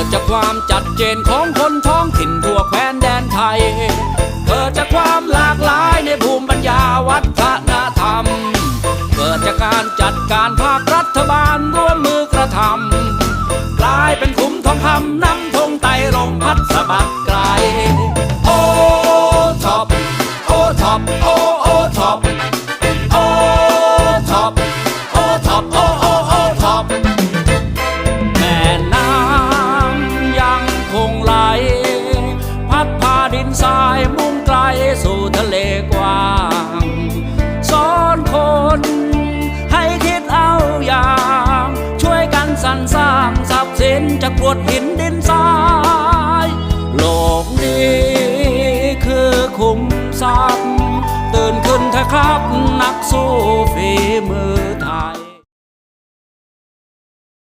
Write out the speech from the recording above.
กิดจากความจัดเจนของคนท้องถิ่นทั่วแคว้นแดนไทย เกิดจากความหลากหลายในภูมิปัญญาวัฒนธรรม เกิดจากการจัดการภาครัฐบาลร่วมมือกระทำกลายเป็นคุ้มทองคำนำธงไตรรงพัดสะบัดไกล โอ้ท็อป โอ้ท็อป โอ้โอ้ท็อป สรรสร้างทรัพย์สินจากกรวดหินดินทราย โลกนี้คือคุ้มทรัพย์ ตื่นขึ้นเถอะครับนักสู้ฝี